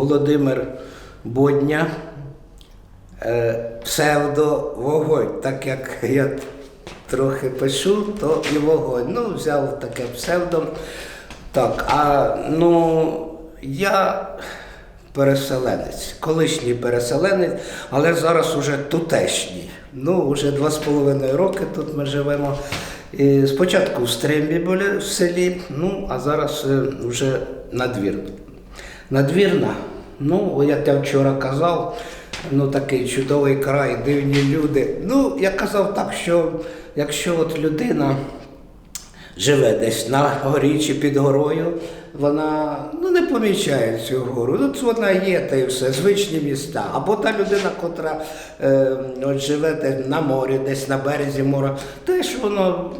Володимир Бодня, е, псевдо вогонь. Так як я трохи пишу, то і вогонь. Ну, взяв таке псевдо. Так, а ну я переселенець, колишній переселенець, але зараз уже тутешній. Ну, вже два з половиною роки тут ми живемо. І спочатку в Стримбі були в селі, ну а зараз е, вже надвірно. Надвірна, ну, я вчора казав, ну такий чудовий край, дивні люди. Ну, я казав так, що якщо от людина живе десь на горі чи під горою, вона ну, не помічає цю гору. Ну, це вона є, та й все, звичні міста. Або та людина, котра е, от живе десь на морі, десь на березі моря, теж воно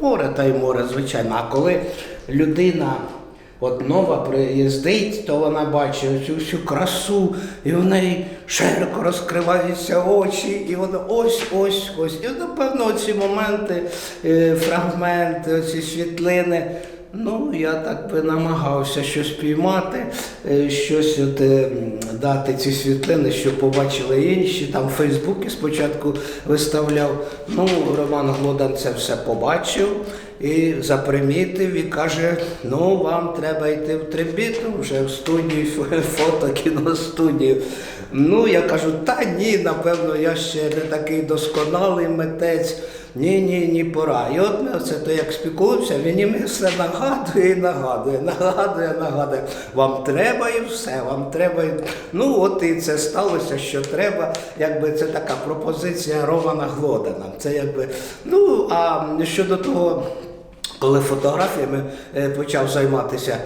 море та й море, звичайно. А коли людина От нова приїздить, то вона бачить цю всю красу, і в неї широко розкриваються очі, і вона ось, ось, ось. І напевно ці моменти, е, фрагменти, ці світлини. Ну, я так би намагався щось піймати, е, щось от, е, дати ці світлини, щоб побачили інші. Там в Фейсбуці спочатку виставляв. Ну, Роман Глодан це все побачив і запримітив і каже: ну, вам треба йти в Трибіту вже в студію, фото, кіностудію. Ну, я кажу, та ні, напевно, я ще не такий досконалий митець. Ні, ні, ні, пора. І от ми це то як спілкуємося, він мені все нагадує і нагадує, нагадує, нагадує. Вам треба і все, вам треба. І... Ну от і це сталося, що треба. Якби це така пропозиція Романа Глодана. Це якби. Ну а щодо того. Коли фотографіями е, почав займатися,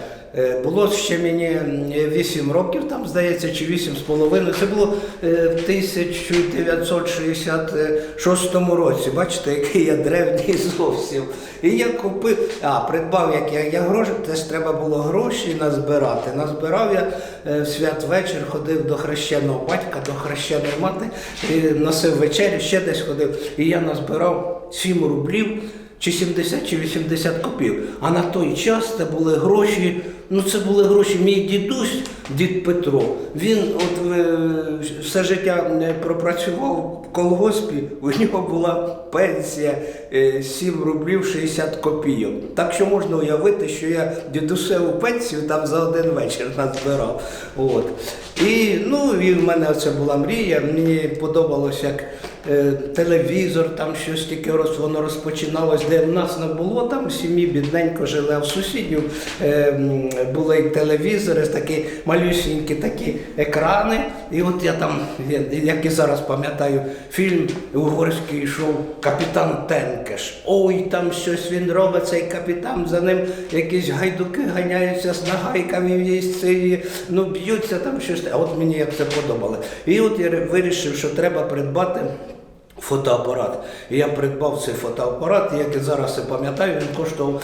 було ще мені м, 8 років, там здається, чи 8 з половиною. Це було е, в 1966 році. Бачите, який я древній зовсім. І я купив, а придбав, як я, я гроші, теж треба було гроші назбирати. Назбирав я е, в святвечір, ходив до хрещеного батька, до хрещеної мати, і носив вечерю, ще десь ходив. І я назбирав 7 рублів чи 70, чи 80 копійок. А на той час це були гроші. Ну, це були гроші. Мій дідусь, дід Петро. Він от е, все життя не пропрацював в колгоспі. У нього була пенсія е, 7 рублів 60 копійок. Так що можна уявити, що я дідусеву пенсію там за один вечір назбирав. От. І ну, і в мене це була мрія. Мені подобалось, як е, телевізор, там щось тільки роз, воно розпочиналось, де в нас не було, там в сім'ї бідненько жили, а в сусідів е, були і телевізори, такі малюсінькі такі екрани. І от я там, як і зараз пам'ятаю, фільм угорський йшов Капітан Тенкеш. Ой, там щось він робить, цей капітан, за ним якісь гайдуки ганяються з нагайками ну б'ються там щось. А от мені як це подобало. І от я вирішив, що треба придбати. Фотоапарат. І я придбав цей фотоапарат, і як я зараз і пам'ятаю, він коштував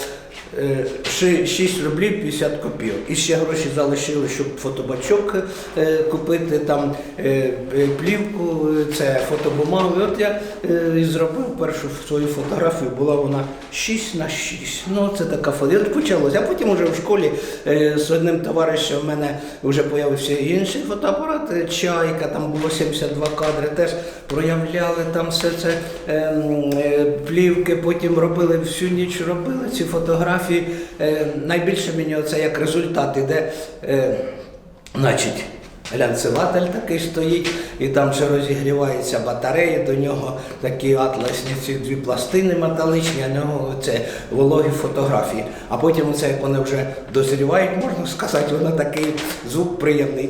е, 6 рублів 50 копійок. І ще гроші залишили, щоб фотобачок е, купити, там е, е, плівку, е, це фотобумагу. І от я е, і зробив першу свою фотографію, була вона 6 на 6. Ну, це така фото. І от почалося. А потім вже в школі е, з одним товаришем в мене вже з'явився інший фотоапарат, е, чайка, там було 72 кадри, теж проявляли там все це е, е, плівки, потім робили всю ніч робили ці фотографії. Е, найбільше мені оце як результат іде, е, значить. Глянцеватель такий стоїть, і там ще розігрівається батарея, до нього такі атласні ці дві пластини металичні, а нього це вологі фотографії. А потім оце, як вони вже дозрівають, можна сказати, воно такий звук приємний.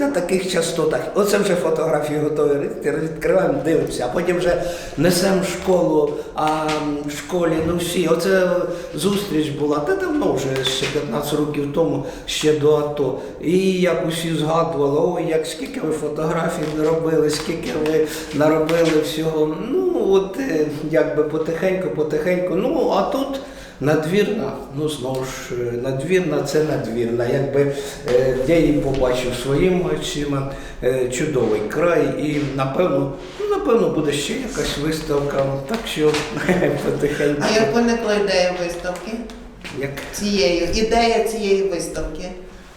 На таких частотах. Оце вже фотографії готові. Відкриваємо, дивимося, а потім вже несемо школу, а в школі, ну всі, оце зустріч була, та давно вже ще 15 років тому, ще до АТО. І як усі згадували, ой, як скільки ви фотографій наробили, скільки ви наробили всього. Ну, от е, якби потихеньку, потихеньку. Ну, а тут. Надвірна, ну знову ж е, надвірна це надвірна. Якби е, я її побачив своїми очима, е, чудовий край, і напевно, ну напевно буде ще якась виставка. Так що потихеньку. А як виникла ідея виставки? Як цією, ідея цієї виставки?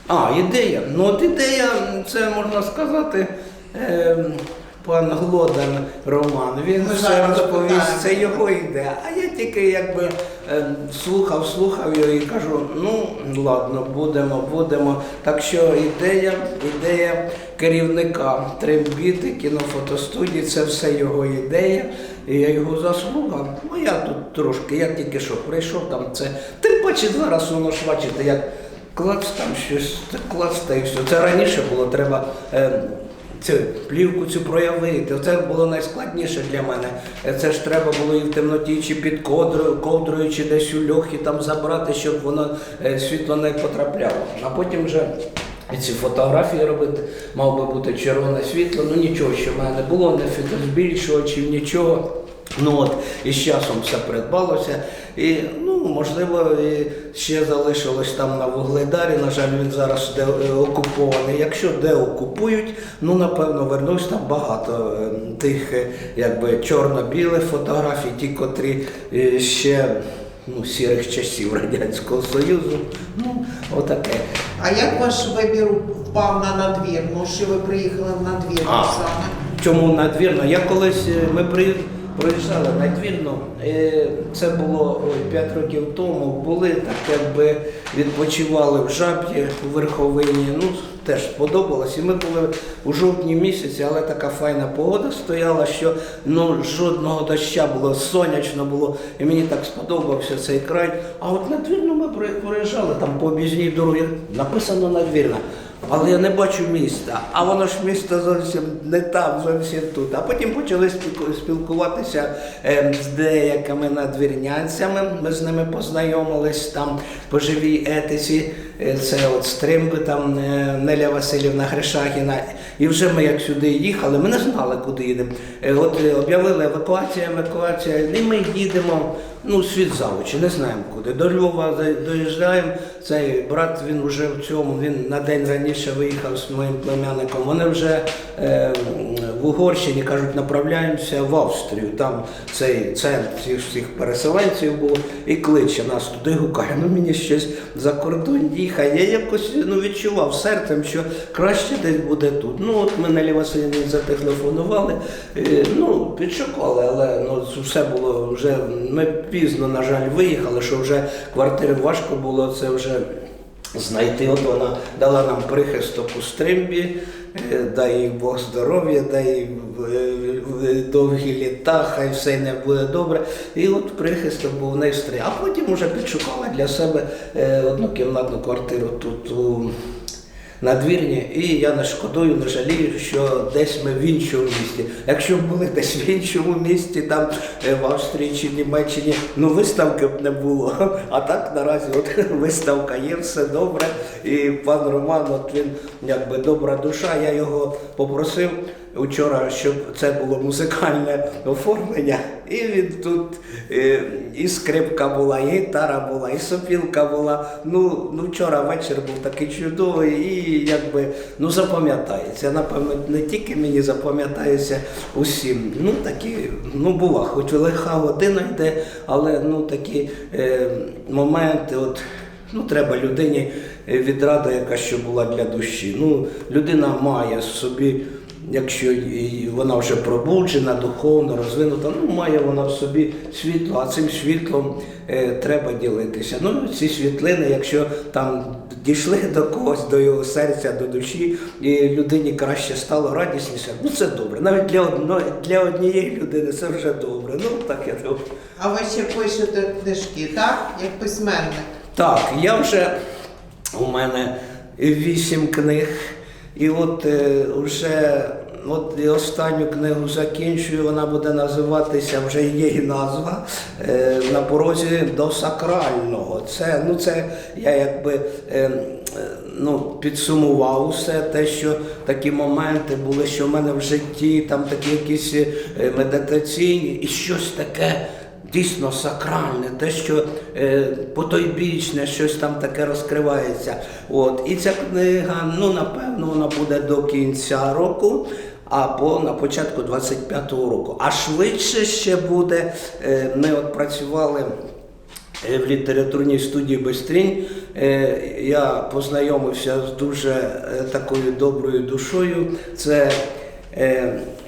А, ідея. Ну от ідея, це можна сказати, е, пан Глодан Роман. Він Ми все розповість, це його ідея. А я тільки якби е, слухав, слухав його і кажу, ну ладно, будемо, будемо. Так що ідея, ідея керівника трембіти, кінофотостудії, це все його ідея. І я його заслухав. Ну я тут трошки, я тільки що прийшов там це. Тим паче зараз воно ж бачите, як клац там щось, клац та і все. Це раніше було, треба е, цю плівку цю проявити. Це було найскладніше для мене. Це ж треба було і в темноті, чи під ковдрою, ковдрою, чи десь у льохі там забрати, щоб воно е, світло не потрапляло. А потім вже. Ці фотографії робити, мав би бути червоне світло, ну нічого що в мене не було, не фітозбільшувачів, нічого. Ну от, і з часом все придбалося. І ну, можливо, і ще залишилось там на Вугледарі. На жаль, він зараз де е, окупований. Якщо де окупують, ну напевно вернусь там багато е, тих е, якби чорно-білих фотографій, ті, котрі ще ну, сірих часів Радянського Союзу. Ну, отаке. А як ваш вибір впав на надвірну? Що ви приїхали в надвірну саме? Чому надвірно? Я колись ми при, проїжджали надвірно. е, Це було 5 років тому. Були так, якби відпочивали в жаб'ї у верховині. Ну теж сподобалось. І ми були у жовтні місяці, але така файна погода стояла, що ну жодного доща було, сонячно було, і мені так сподобався цей край. А от надвірно ми проїжджали там по об'їзній дорозі. Написано надвірна. Але я не бачу міста, а воно ж місто зовсім не там, зовсім тут. А потім почали спілку- спілкуватися е, з деякими надвірнянцями. Ми з ними познайомились там по живій етиці. Е, Це от стримби, там е, Неля Васильівна Гришагіна. І вже ми як сюди їхали, ми не знали, куди їдемо. Е, От об'явили евакуація, евакуація, і ми їдемо. Ну, світ завучі, не знаємо куди. До Львова за- доїжджаємо. Цей брат він вже в цьому, він на день раніше виїхав з моїм племянником. Вони вже е, в Угорщині кажуть, направляємося в Австрію. Там цей центр всіх, всіх переселенців був і кличе нас туди, гукає. Ну мені щось за кордон їхає. Я якось ну, відчував серцем, що краще десь буде тут. Ну от ми Нелі Васильівні зателефонували. Е, ну, підшукали, але ну, все було вже. Ми пізно, на жаль, виїхали, що вже квартири важко було це вже знайти. От вона дала нам прихисток у стримбі, е, дай їй Бог здоров'я, дай їй е, е, довгі літа, хай все не буде добре. І от прихисток був неї А потім вже підшукала для себе одну кімнатну квартиру тут у надвірні, і я не шкодую, не жалію, що десь ми в іншому місті. Якщо б були десь в іншому місті, там е, в Австрії чи Німеччині, ну виставки б не було. А так наразі от виставка є, все добре. І пан Роман, от він якби добра душа. Я його попросив вчора, щоб це було музикальне оформлення. І він тут е, і скрипка була, і гітара була, і сопілка була. Ну, ну вчора вечір був такий чудовий і якби ну запам'ятається. Напевно, не тільки мені запам'ятається усім. Ну такі, ну була, хоч лиха година йде, але ну такі е, моменти, от. Ну, треба людині е, відрада, яка що була для душі. Ну, людина має собі, якщо вона вже пробуджена, духовно розвинута, ну має вона в собі світло, а цим світлом е, треба ділитися. Ну, ці світлини, якщо там дійшли до когось, до його серця, до душі, і людині краще стало радісніше, ну це добре. Навіть для одної для однієї людини це вже добре. Ну так я думаю. А ви ще пишете книжки, так? Як письменник? Так, я вже у мене вісім книг, і от е, вже от і останню книгу закінчую, вона буде називатися, вже є і назва е, на порозі до сакрального. Це, ну, це я якби. Е, е, Ну, підсумував усе те, що такі моменти були, що в мене в житті, там такі якісь е, медитаційні, і щось таке дійсно сакральне, те, що е, потойбічне, щось там таке розкривається. От. І ця книга, ну напевно, вона буде до кінця року. Або на початку 25-го року. А швидше ще буде. е, Ми от працювали е, в літературній студії Бестрінь е, я познайомився з дуже такою доброю душою. Це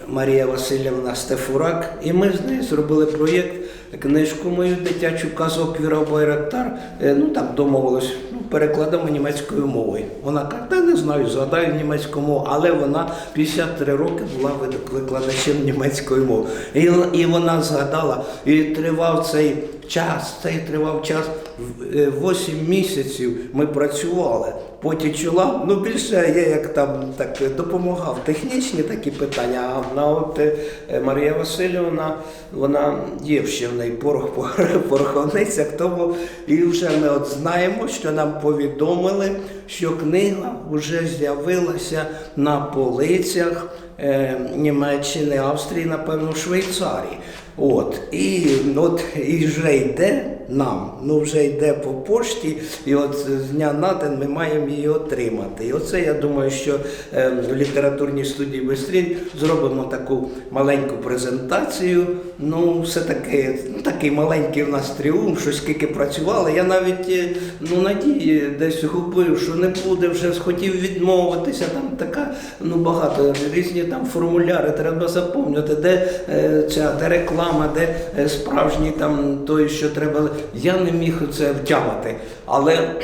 Марія Васильівна Стефурак. І ми з нею зробили проєкт, книжку мою дитячу казок Віра Байрактар. Е, Ну так домовилось, ну, перекладемо німецькою мовою. Вона каже, та не знаю, згадаю німецьку мову, але вона 53 роки була викладачем німецької мови. І, і вона згадала, і тривав цей час, цей тривав час в- е, 8 місяців ми працювали. Потім чула, ну більше я як там так допомагав технічні такі питання. А на от е, Марія Васильівна, вона є ще в неї порох пороховниця, тому і вже ми от знаємо, що нам повідомили, що книга вже з'явилася на полицях е, Німеччини, Австрії, напевно, Швейцарії. От і ну, от і вже йде нам, ну вже йде по пошті, і от з дня на день ми маємо її отримати. І оце я думаю, що е, в літературній студії Бестрін зробимо таку маленьку презентацію. Ну, все таки, ну такий маленький в нас тріумф, що скільки працювали. Я навіть е, ну надії десь губив, що не буде, вже хотів відмовитися. Там така ну багато різні там формуляри треба заповнювати, де е, ця де реклама, де е, справжній там той, що треба. Я не міг це втямити. Але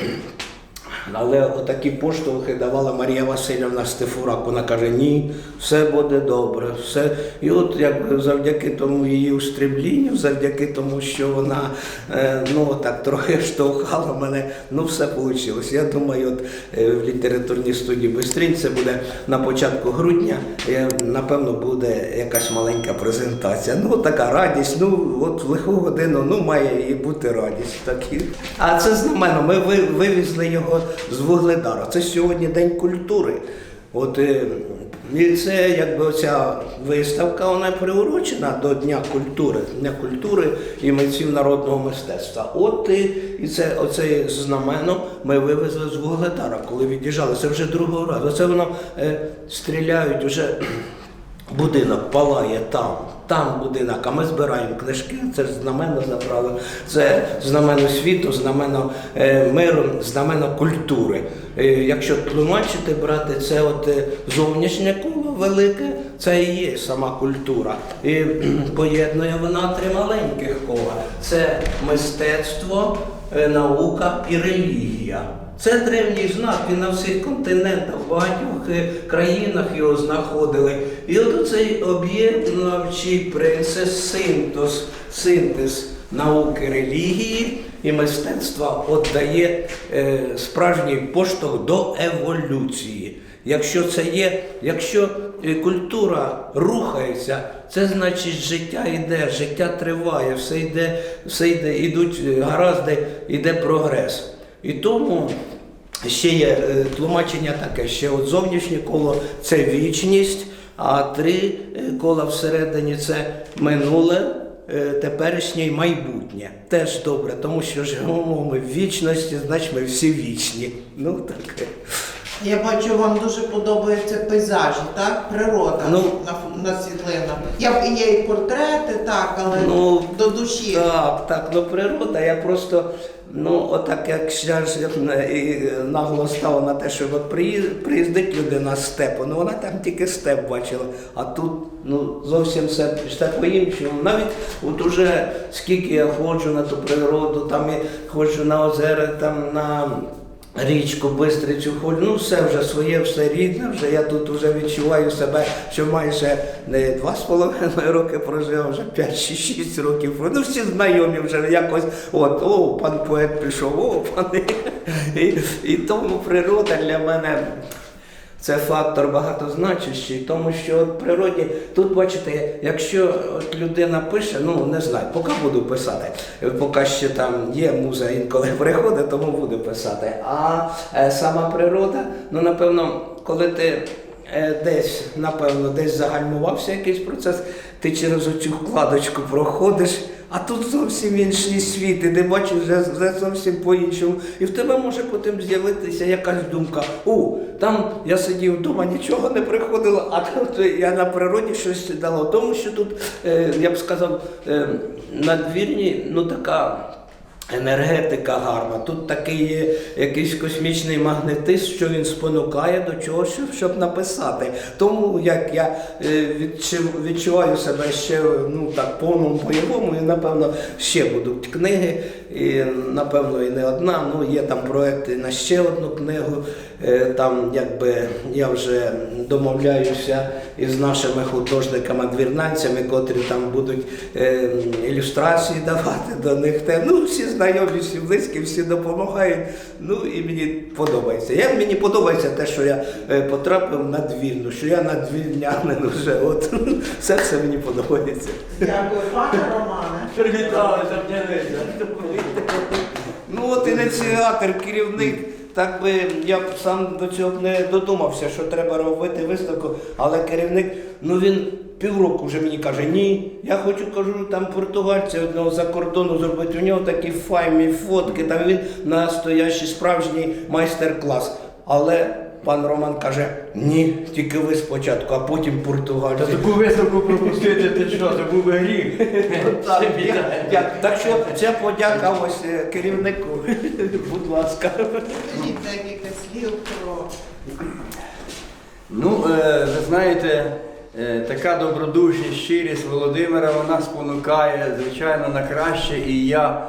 але отакі поштовхи давала Марія Васильівна Стефурак. Вона каже: ні, все буде добре, все. І от як завдяки тому її устремлінню, завдяки тому, що вона е, ну так трохи штовхала мене, ну все вийшло. Я думаю, от е, в літературній студії Бистрінь це буде на початку грудня. е, Напевно, буде якась маленька презентація. Ну така радість. Ну от в лиху годину ну має і бути радість. Такі. А це знамено. Ми ви- вивезли його з Вугледара. Це сьогодні День культури. От е, і це якби оця виставка, вона приурочена до Дня культури, Дня культури і митців народного мистецтва. От і це оце знамено ми вивезли з Вугледара, коли від'їжджали. Це вже другого разу. Це воно е, стріляють вже. Будинок палає там, там будинок, а ми збираємо книжки, це знамено забрали, це знамено світу, знамено е, миру, знамено культури. Е, якщо тлумачити, брати, це от е, зовнішнє коло велике, це і є сама культура. І поєднує вона три маленьких кола. Це мистецтво, наука і релігія. Це древній знак, він на всіх континентах, в багатьох е, країнах його знаходили. І от цей об'єднавчий принцип, синтез, синтез науки релігії і мистецтва от дає е, справжній поштовх до еволюції. Якщо це є, якщо е, культура рухається, це значить життя йде, життя триває, все йде, все йде, ідуть е, гаразди, йде прогрес. І тому ще є е, тлумачення таке, ще от зовнішнє коло це вічність, а три е, кола всередині це минуле, е, теперішнє і майбутнє. Теж добре, тому що живемо ми в вічності, значить ми всі вічні. Ну таке. Я бачу, вам дуже подобаються пейзажі, так? Природа Ну, на, на світлинах. Я, є і портрети, так, але Ну, до душі. Так, так, ну природа, я просто, ну, отак як ще е, нагло стало на те, що от приїздить людина з степу, ну вона там тільки степ бачила, а тут ну, зовсім все, все по-іншому. Навіть от уже скільки я ходжу на ту природу, там і ходжу на озера, там на. Річку, Бистрицю, ходжу, ну все вже своє, все рідне, вже я тут вже відчуваю себе, що майже не два з половиною роки прожив, вже 5-6 років. Ну всі знайомі вже якось, от, о, пан поет пішов, о, пани. І, і тому природа для мене це фактор багатозначущий, тому що от природі, тут бачите, якщо от людина пише, ну не знаю, поки буду писати, поки ще там є муза інколи приходить, тому буду писати. А е, сама природа, ну напевно, коли ти е, десь, напевно, десь загальмувався якийсь процес, ти через оцю вкладочку проходиш. А тут зовсім інший світ, і не бачиш вже, вже зовсім по-іншому. І в тебе може потім з'явитися якась думка: о, там я сидів вдома, нічого не приходило, а тут я на природі щось дало. Тому що тут, е, я б сказав, е, надвірні, ну така. Енергетика гарна. Тут такий є якийсь космічний магнетизм, що він спонукає до чого, щоб, щоб написати. Тому як я е, відчуваю себе ще ну так повному бойовому, і напевно ще будуть книги. І напевно і не одна. Ну є там проекти на ще одну книгу. Е, Там якби я вже домовляюся із нашими художниками-двірнанцями, котрі там будуть е, ілюстрації давати до них. Ну, всі знайомі, всі близькі, всі допомагають. Ну і мені подобається. Я, мені подобається те, що я е, потрапив на двірну, що я надвірнянин вже. От все це мені подобається. Дякую, пане Романе. Привіталися, Ну от ініціатор, керівник. Так би я б сам до цього не додумався, що треба робити виставку, але керівник, ну він півроку вже мені каже, ні, я хочу, кажу, там португальця одного за кордону зробити. У нього такі файні фотки, там він настоящий справжній майстер-клас. Але пан Роман каже, ні, тільки ви спочатку, а потім Та таку виставку пропустити, ти що, це був би гріх. Так, я- що це подяка ось е, керівнику. Будь ласка. Скажіть декілька слів про Ну, е, ви знаєте, е, така добродушність, щирість Володимира, вона спонукає, звичайно, на краще. І я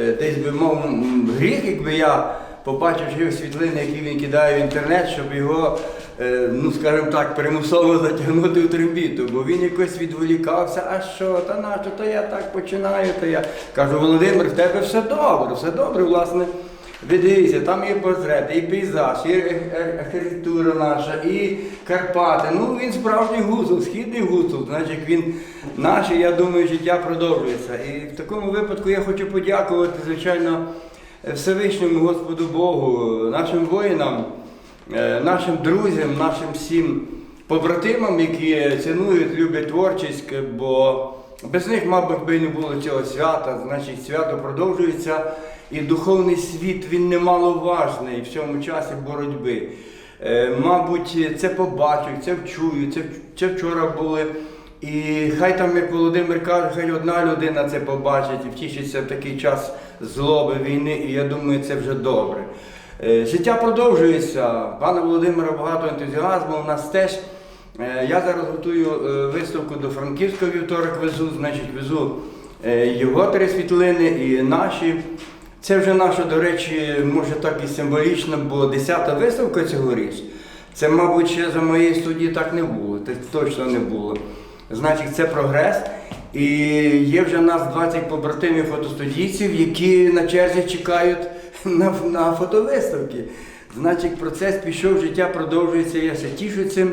е, десь би мов м, гріх, якби я побачив його світлини, які він кидає в інтернет, щоб його, е, ну скажімо так, примусово затягнути в трембіту, бо він якось відволікався, а що, та на що, то я так починаю, то я кажу, Володимир, в тебе все добре, все добре, власне. Ви дивіться, там є портрети, і пейзаж, і е- е- архітектура наша, і Карпати. Ну він справжній гуцул, східний гуцул. Значить, він наше, я думаю, життя продовжується. І в такому випадку я хочу подякувати, звичайно, Всевишньому Господу Богу, нашим воїнам, е, нашим друзям, нашим всім побратимам, які цінують, люблять творчість, бо без них, мабуть, би не було цього свята. Значить, свято продовжується, і духовний світ він немаловажний в цьому часі боротьби. Е, Мабуть, це побачать, це вчують, це, це вчора були. І хай там, як Володимир каже, хай одна людина це побачить і втішиться в такий час злоби, війни, і я думаю, це вже добре. Е, Життя продовжується. Пане Володимире, багато ентузіазму. У нас теж. Е, Я зараз готую е, виставку до Франківська вівторок везу, значить, везу його три світлини і наші. Це вже наша, до речі, може так і символічно, бо 10-та виставка цьогоріч. Це, мабуть, ще за моєї студії так не було, так точно не було. Значить, це прогрес. І є вже в нас 20 побратимів фотостудійців, які на черзі чекають на, на фотовиставки. Значить, процес пішов, життя продовжується, я все тішу цим.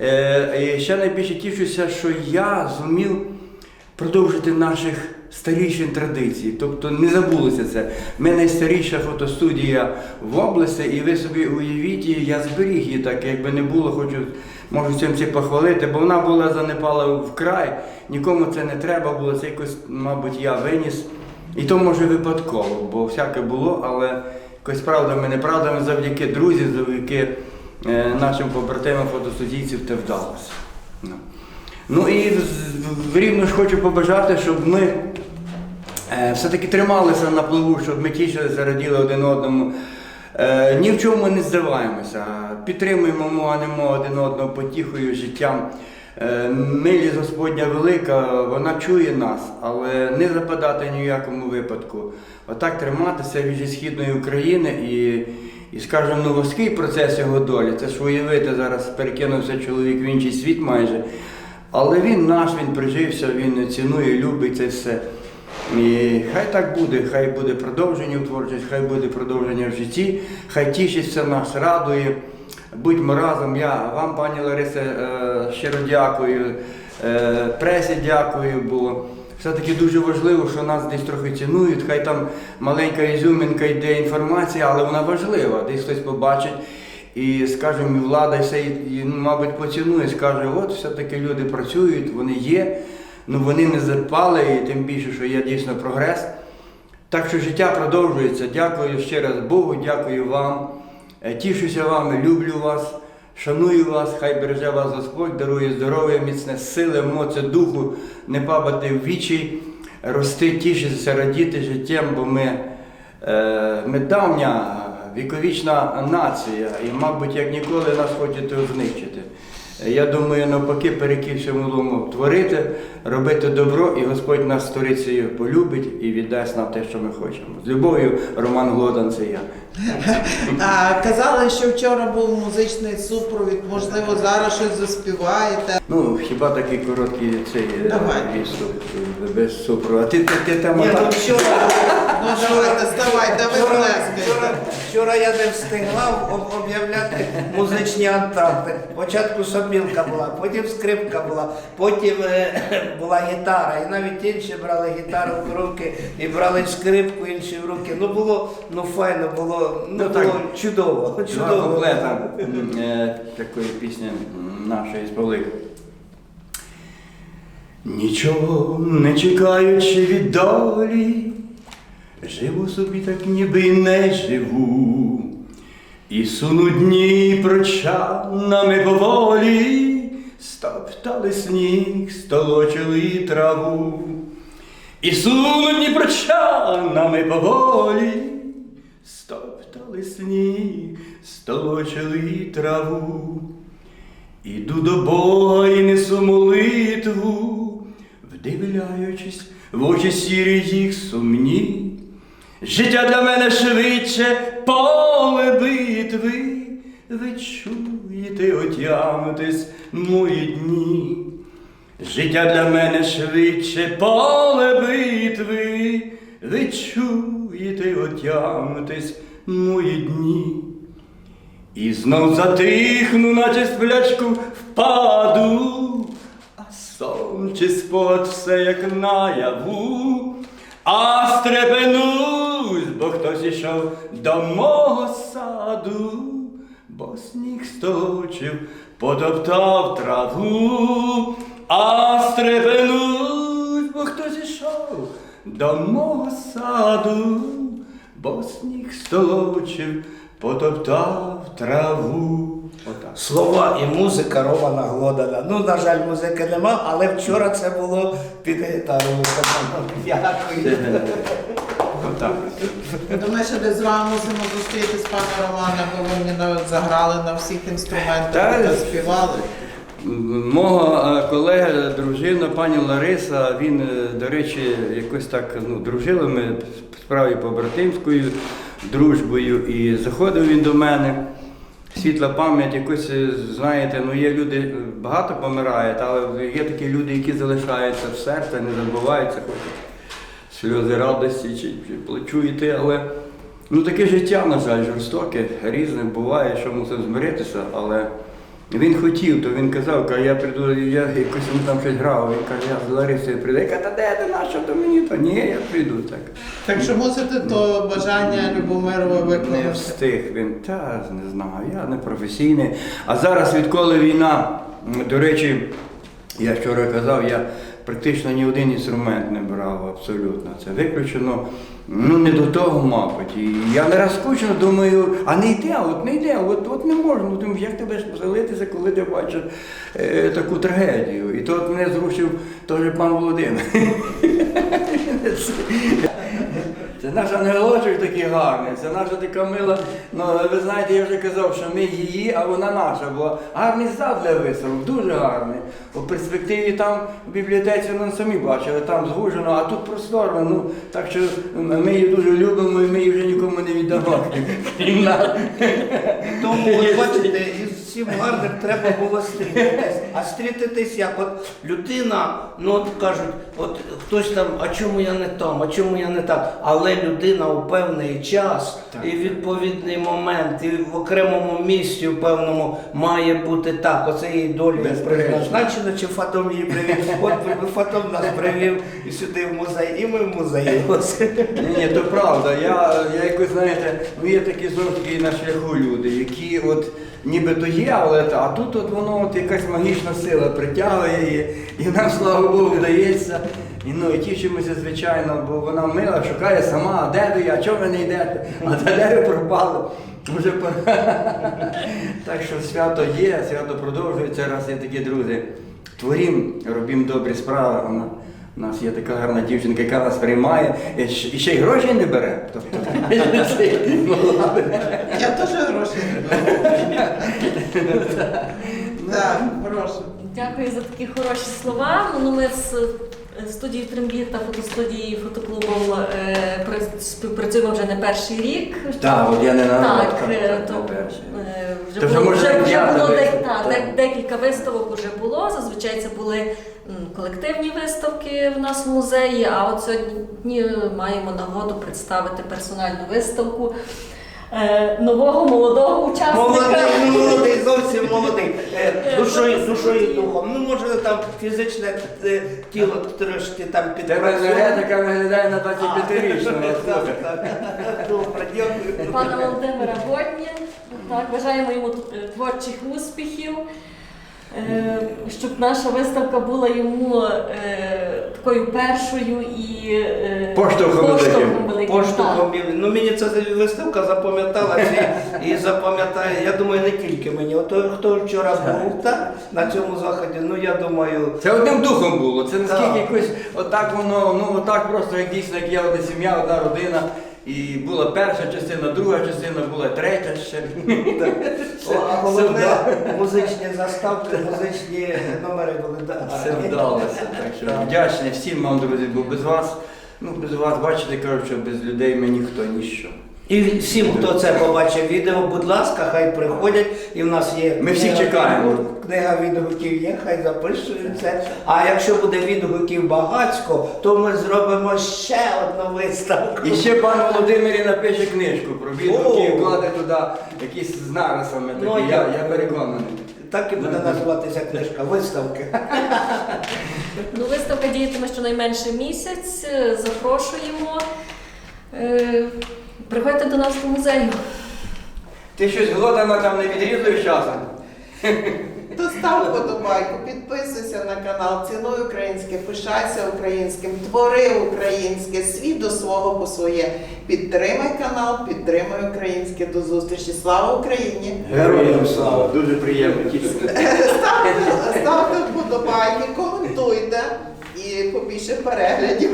Е, ще найбільше тішуся, що я зумів продовжити наших старіших традицій. Тобто не забулося це. У мене найстаріша фотостудія в області, і ви собі уявіть, її, я зберіг її так, якби не було, хочу, можу цим всі похвалити, бо вона була занепала вкрай, нікому це не треба було, це якось, мабуть, я виніс. І то може випадково, бо всяке було, але якось правдами, неправдами, завдяки друзям, завдяки е, нашим побратимам фотостудійців те вдалося. Ну. І рівно ж хочу побажати, щоб ми е, все-таки трималися на плаву, щоб ми тішилися, раділи один одному. Е, ні в чому не здаваємося, підтримуємо, моганимо один одного потіхою, життям. Е, милість Господня велика, вона чує нас, але не западати ні в якому випадку. Отак триматися від східної України і, і скажімо, ну, процес його долі. Це ж уявити зараз перекинувся чоловік в інший світ майже. Але він наш, він прижився, він цінує, любить це все. І хай так буде, хай буде продовження в творчості, хай буде продовження в житті, хай тішиться нас, радує. Будьмо разом. Я вам, пані Ларисе, е, щиро дякую, е, пресі дякую, бо все-таки дуже важливо, що нас десь трохи цінують. Хай там маленька ізюмінка йде інформація, але вона важлива. Десь хтось побачить. І, скажімо, влада все, і, ну, мабуть, поцінує, скаже, от все-таки люди працюють, вони є, ну вони не запали, і тим більше, що є дійсно прогрес. Так що життя продовжується. Дякую ще раз Богу, дякую вам. Е, Тішуся вами, люблю вас, шаную вас, хай береже вас Господь, дарує здоров'я, міцне сили, моці духу, не падати в вічі, рости, тішитися, радіти життям, бо ми Е, Ми давня віковічна нація, і, мабуть, як ніколи нас хочете знищити. Я думаю, навпаки, переківся молому творити, робити добро, і Господь нас сторицею полюбить і віддасть нам те, що ми хочемо. З любов'ю, Роман Глодан, це я. А, казали, що вчора був музичний супровід, можливо, зараз щось заспіваєте. Ну, хіба такий короткий цей Давай. відступ е, без супроводу. А ти, ти, ти там Ні, ну вчора, Ну давайте, ставайте, ви вчора, плескайте. вчора, я не встигав об- об'являти музичні антанти. Спочатку сопілка була, потім скрипка була, потім е, була гітара. І навіть інші брали гітару в руки і брали скрипку інші в руки. Ну було ну файно, було, ну, Ну, так. було чудово. Два чудово. куплета м, е, такої пісні м, нашої з Павлик. Нічого не чекаючи від долі, живу собі так ніби не живу. І сунуть дні прочанами поволі, стоптали сніг, столочили траву. І сунуть дні прочанами поволі, стоптали сніг, столочили траву. Іду до Бога і несу молитву, вдивляючись в очі сірі їх сумні. Життя для мене швидше поле битви, ви чуєте, отямитесь мої дні. Життя для мене швидше поле битви, ви чуєте, отямитесь мої дні. І знов затихну, наче сплячку впаду, а сон чи спогад все як наяву, а стрепенусь, бо хтось ішов до мого саду, бо сніг столочив, потоптав траву, а стрепенусь, бо хтось ішов до мого саду, бо сніг столочив, потоптав траву. Отак. Слова і музика Романа Глодана. Ну, на жаль, музики нема, але вчора це було під гітару. Дякую. Я думаю, що десь з вами мусимо зустрітись, пане Романе, бо ви мені навіть заграли на всіх інструментах Та- та співали. Мого е, колеги, дружина, пані Лариса, він, е, до речі, якось так ну, дружили ми справі побратимською дружбою, і заходив він до мене. Світла пам'ять, якось, е, знаєте, ну є люди, е, багато помирають, але є такі люди, які залишаються в серці, не забуваються, хочуть сльози радості чи, чи плачу йти, але ну таке життя, на жаль, жорстоке, різне буває, що мусив змиритися, але він хотів, то він казав, каже, я прийду, я якось він там щось грав, він каже, я з Ларисою прийду. Я кажу, та де ти на що то мені? Та ні, я прийду так. Так що мусите то бажання Любомирова Не виконати. встиг він, та не знаю, я не професійний. А зараз, відколи війна, до речі, я вчора казав, я практично ні один інструмент не брав абсолютно. Це виключено. Ну, не до того, мабуть. І я не розкучно думаю, а не йде, от не йде, от, от не можна. Ну, думаю, як тебе ж поселитися, коли ти бачиш е, таку трагедію. І то от мене зрушив теж пан Володимир. Це наш ангелочок такий гарний, це наша така мила. Ну, ви знаєте, я вже казав, що ми її, а вона наша була. Гарний зал для виставок, дуже гарний. У перспективі там в бібліотеці ми самі бачили, там звужено, а тут просторно. Ну, так що ми її дуже любимо і ми її вже нікому не віддамо. Тому, от бачите, всім гарним треба було стрітитись. А стрітитись як? От людина, ну от кажуть, от хтось там, а чому я не там, а чому я не так? Але людина у певний час Так. і відповідний момент, і в окремому місці, в певному має бути так. Оце її долі призначено, чи фатом її привів. От фатом нас привів і сюди в музей, і ми в музеї. Ні, ні, то правда. Я, я якось, знаєте, ну є такі таки на шляху люди, які от нібито є, але а тут от воно от якась магічна сила притягує її, і нам, слава Богу, вдається. І ну і тішимося, звичайно, бо вона мила, шукає сама, а де ви, а чого ви не йдете? А де ви пропали? Вже. Так що свято є, свято продовжується, раз є такі друзі. Творім, робім добрі справи. Вона У нас є така гарна дівчинка, яка нас приймає і і ще й гроші не бере. Тобто, Я теж гроші не беру. Так, прошу. Дякую за такі хороші слова. Ну, ми з е, студією Трембіт та фотостудією фотоклубом е, співпрацюємо вже не перший рік. Так, от я не на Так, е, то, е, вже вже було, вже, вже п'ята було дек- виставка, та, так. дек- декілька виставок вже було. Зазвичай це були м, колективні виставки в нас в музеї. А от сьогодні маємо нагоду представити персональну виставку е, нового молодого учасника. Молодий, ну молодий, зовсім молодий. Е, Душою, душою і духом. Ну, може, там фізичне е, тіло трошки там Тебе підпрацьовує. енергетика виглядає на 25-річного. Так, так, так. Добре, дякую. пана Володимира Годні. Так, бажаємо йому е, творчих успіхів, е, щоб наша виставка була йому е, такою першою і е, Поштовхом великим. Поштовхом великим. ну мені ця виставка запам'яталася і запам'ятає, я думаю, не тільки мені. Ото хто вчора був так, на цьому заході, ну я думаю, Це одним духом було. Це наскільки якось отак воно, ну отак просто як дійсно, як є одна сім'я, одна родина. І була перша частина, друга частина, була третя ще. А головне музичні заставки, музичні номери були Все гарні. вдалося. Так що вдячний всім вам, друзі, бо без вас, ну без вас, бачите, кажуть, що без людей ми ніхто, ніщо. І всім, хто це побачив відео, будь ласка, хай приходять. І в нас є Ми всіх книга чекаємо. відгук- Книга відгуків є, хай запишуть це. А якщо буде відгуків багатько, то ми зробимо ще одну виставку. І ще пан Володимир і напише книжку про відгуки і О! вкладе туди якісь з нарисами такі. Ну, я, я- я переконаний. Так і буде називатися книжка виставки. Ну, виставка діятиме щонайменше місяць. Е, Запрошуємо. Е, Приходьте до нас до музею. Ти щось глотами там не відрізуєш часом? То став подобайку, підписуйся на канал, цінуй українське, пишайся українським, твори українське, світ до свого по своє. Підтримай канал, підтримай українське. До зустрічі. Слава Україні! Героям слава! Дуже приємно. Ставте, ставте вподобайки, коментуйте і побільше переглядів.